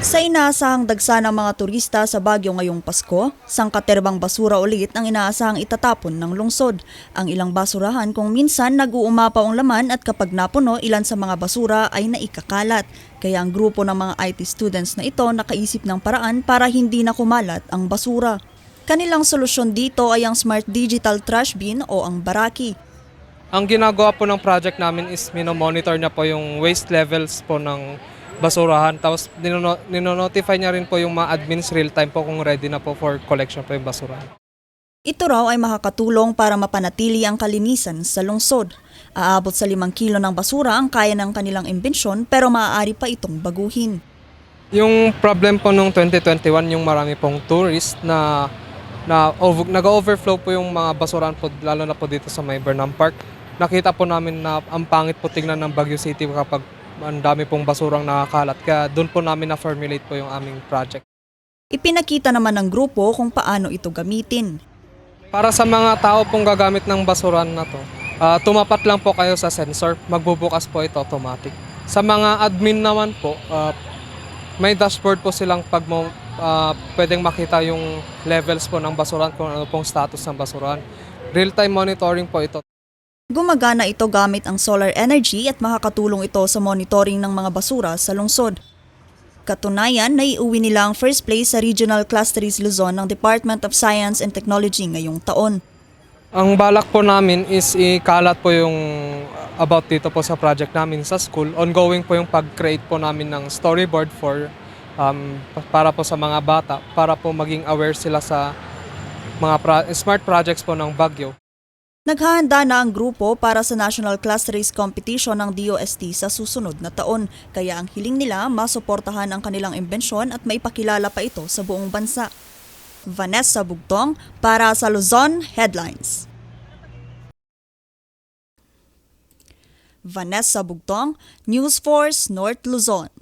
Sa inaasahang dagsa ng mga turista sa Baguio ngayong Pasko, sangkaterbang basura ulit ang inaasahang itatapon ng lungsod. Ang ilang basurahan kung minsan nag-uumapaw ang laman at kapag napuno, ilan sa mga basura ay naikakalat. Kaya ang grupo ng mga IT students na ito nakaisip ng paraan para hindi na kumalat ang basura. Kanilang solusyon dito ay ang Smart Digital Trash Bin o ang Baraki. Ang ginagawa po ng project namin is minomonitor niya po yung waste levels po ng basurahan. Tapos ninono- ninonotify niya rin po yung mga admins real time po kung ready na po for collection po yung basurahan. Ito raw ay makakatulong para mapanatili ang kalinisan sa lungsod. Aabot sa limang kilo ng basura ang kaya ng kanilang imbensyon pero maaari pa itong baguhin. Yung problem po nung 2021, yung marami pong tourist na na over, nag-overflow po yung mga basurahan po, lalo na po dito sa may Burnham Park. Nakita po namin na ang pangit po tingnan ng Baguio City kapag ang dami pong basurang nakakalat. Kaya doon po namin na-formulate po yung aming project. Ipinakita naman ng grupo kung paano ito gamitin. Para sa mga tao pong gagamit ng basuran na to, ah, tumapat lang po kayo sa sensor, magbubukas po ito automatic. Sa mga admin naman po, ah, may dashboard po silang pag mo, ah, pwedeng makita yung levels po ng basuran, kung ano pong status ng basuran. Real-time monitoring po ito. Gumagana ito gamit ang solar energy at makakatulong ito sa monitoring ng mga basura sa lungsod. Katunayan, naiuwi nila ang first place sa Regional Clusteries Luzon ng Department of Science and Technology ngayong taon. Ang balak po namin is ikalat po yung about dito po sa project namin sa school. Ongoing po yung pag-create po namin ng storyboard for um, para po sa mga bata para po maging aware sila sa mga pro- smart projects po ng Baguio. Naghahanda na ang grupo para sa National Class Race Competition ng DOST sa susunod na taon, kaya ang hiling nila masuportahan ang kanilang imbensyon at maipakilala pa ito sa buong bansa. Vanessa Bugtong para sa Luzon Headlines. Vanessa Bugtong, News Force North Luzon.